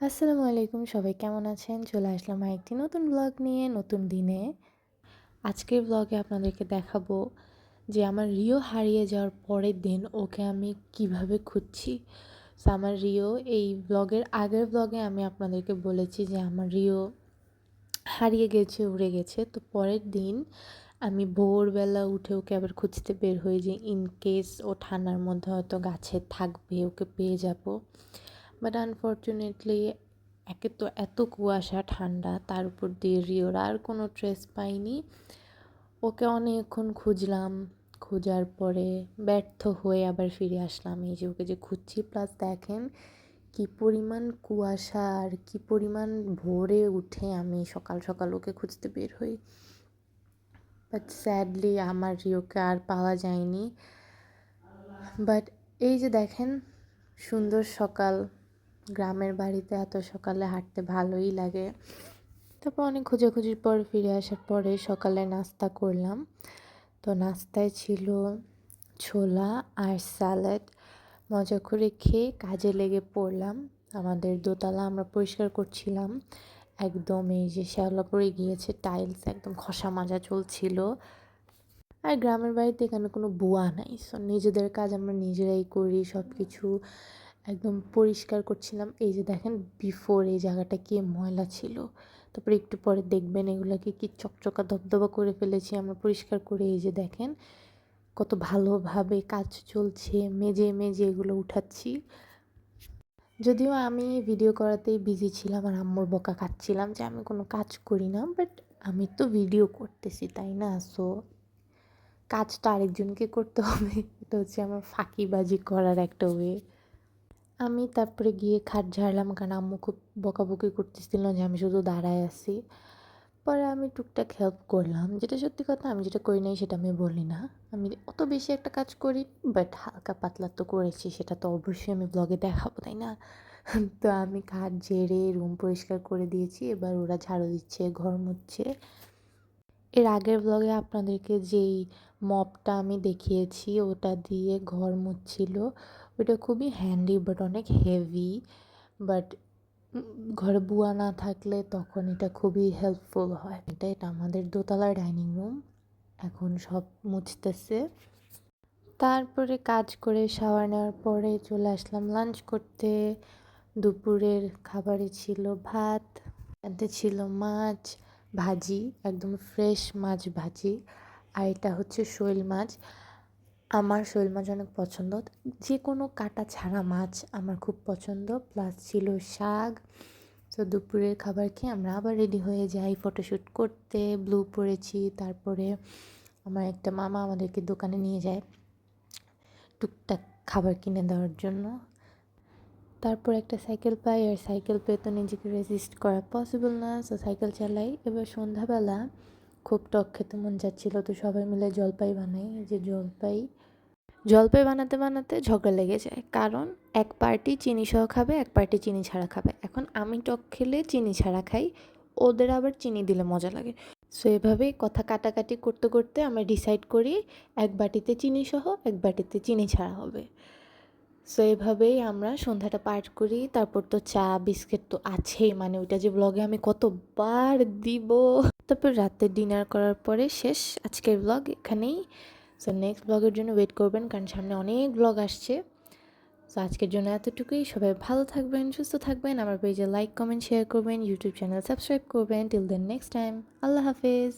আসসালামু আলাইকুম, সবাই কেমন আছেন? চলে আসলাম একটি নতুন ব্লগ নিয়ে, নতুন দিনে। আজকের ব্লগে আপনাদেরকে দেখাবো যে আমার রিও হারিয়ে যাওয়ার পরের দিন ওকে আমি কীভাবে খুঁজছি। তো আমার রিও, এই ব্লগের আগের ব্লগে আমি আপনাদেরকে বলেছি যে আমার রিও হারিয়ে গেছে, উড়ে গেছে। তো পরের দিন আমি ভোরবেলা উঠে ওকে আবার খুঁজতে বের হই যে ইন কেস ও ঠান্ডার মধ্যে হয়তো গাছে থাকবে, ওকে পেয়ে যাব। বাট আনফর্চুনেটলি একে তো এত কুয়াশা, ঠান্ডা, তার উপর দিয়ে রিওর আর কোনো ট্রেস পাইনি ওকে অনেকক্ষণ খুঁজলাম, খোঁজার পরে ব্যর্থ হয়ে আবার ফিরে আসলাম। এই যে ওকে যে খুঁজছি প্লাস দেখেন কি পরিমাণ কুয়াশা আর কি পরিমাণ ভোরে উঠে আমি সকাল সকাল ওকে খুঁজতে বের হই। বাট স্যাডলি আমার রিওকে আর পাওয়া যায়নি। বাট এই যে দেখেন, সুন্দর সকাল। গ্রামের বাড়িতে এত সকালে হাঁটতে ভালোই লাগে। তারপর অনেক খোঁজাখুঁজির পর ফিরে আসার পরে সকালে নাস্তা করলাম। তো নাস্তায় ছিল ছোলা আর স্যালাড। মজা করে খেয়ে কাজে লেগে পড়লাম। আমাদের দোতলা আমরা পরিষ্কার করছিলাম। একদম এই যে শ্যাওলা পড়ে গিয়েছে, টাইলস একদম খসা মাজা চলছিল। আর গ্রামের বাড়িতে এখানে কোনো বুয়া নাই। সো নিজেদের কাজ আমরা নিজেরাই করি সব কিছু একদম পরিষ্কার করছিলাম। এই যে দেখেন বিফোর এই জায়গাটা কি ময়লা ছিল। তারপরে একটু পরে দেখবেন এগুলোকে কি চকচকা দবদবা করে ফেলেছি আমরা পরিষ্কার করে। এই যে দেখেন, কত ভালোভাবে কাজ চলছে, মেজে মেজে এগুলো উঠাচ্ছি। যদিও আমি ভিডিও করাতেই বিজি ছিলাম আর আম্মুর বকা খাচ্ছিলাম যে আমি কোনো কাজ করি না বাট আমি তো ভিডিও করতেছি, তাই না? সো কাজটা আরেকজনকে করতে হবে। এটা হচ্ছে আমার ফাঁকিবাজি করার একটা ওয়ে আমি তারপরে গিয়ে খাট ঝাড়লাম কারণ আম্মু খুব বকাবকি করতেছিল যে আমি শুধু দাঁড়ায় আছি। পরে আমি টুকটাক হেল্প করলাম। যেটা সত্যি কথা, আমি যেটা করি নাই সেটা আমি বলি না। আমি অত বেশি একটা কাজ করি বাট হালকা পাতলা তো করেছি, সেটা তো অবশ্যই আমি ব্লগে দেখাবো, তাই না? তো আমি খাট ঝেড়ে রুম পরিষ্কার করে দিয়েছি। এবার ওরা ঝাড়ু দিচ্ছে, ঘর মুছছে। এর আগের ব্লগে আপনাদেরকে যেই মপটা আমি দেখিয়েছি, ওটা দিয়ে ঘর মুছছিল ওটা খুবই হ্যান্ডি বাট অনেক হেভি বাট ঘরে বুয়া না থাকলে তখন এটা খুবই হেল্পফুল হয়। এটা এটা আমাদের দোতলার ডাইনিং রুম এখন সব মুছতেছে। তারপরে কাজ করে শাওয়ার নেওয়ার পরে চলে আসলাম লাঞ্চ করতে। দুপুরের খাবারে ছিল ভাত ছিল মাছ ভাজি, একদম ফ্রেশ মাছ ভাজি। আর এটা হচ্ছে শৈল মাছ। আমার শৈল মাছ অনেক পছন্দ। যে কোনো কাটা ছাড়া মাছ আমার খুব পছন্দ। প্লাস ছিল শাক। তো দুপুরের খাবার খেয়ে আমরা আবার রেডি হয়ে যাই ফটোশ্যুট করতে। ব্লু পরেছি, তারপরে আমার একটা মামা আমাদেরকে দোকানে নিয়ে যায় টুকটাক খাবার কিনে দেওয়ার জন্য। তারপর একটা সাইকেল পাই আর সাইকেল পেয়ে তো নিজেকে রেজিস্ট করা পসিবল না সো সাইকেল চালাই। এবার সন্ধ্যাবেলা খুব টক খেতে মন যাচ্ছিল, তো সবাই মিলে জলপাই বানাই। যে জলপাই জলপাই বানাতে বানাতে ঝগড়া লেগে যায়। কারণ এক পার্টি চিনি সহ খাবে, এক পার্টি চিনি ছাড়া খাবে। এখন আমি টক খেলে চিনি ছাড়া খাই, ওদের আবার চিনি দিলে মজা লাগে। সো এভাবেই কথা কাটাকাটি করতে করতে আমরা ডিসাইড করি, এক বাটিতে চিনি সহ, এক বাটিতে চিনি ছাড়া হবে। সো এভাবেই আমরা সন্ধ্যাটা পার করি। তারপর তো চা, বিস্কিট তো আছেই। মানে ওইটা যে ব্লগে আমি কতবার দিব। তারপর রাতে ডিনার করার পরে শেষ আজকের ব্লগ এখানেই। সো নেক্সট ব্লগের জন্য ওয়েট করবেন কারণ সামনে অনেক ব্লগ আসছে। সো আজকের জন্য এতটুকুই। সবাই ভালো থাকবেন, সুস্থ থাকবেন। আমার পেজে লাইক কমেন্ট শেয়ার করবেন। ইউটিউব চ্যানেল সাবস্ক্রাইব করবেন। টিল দেন নেক্সট টাইম আল্লাহ হাফেজ।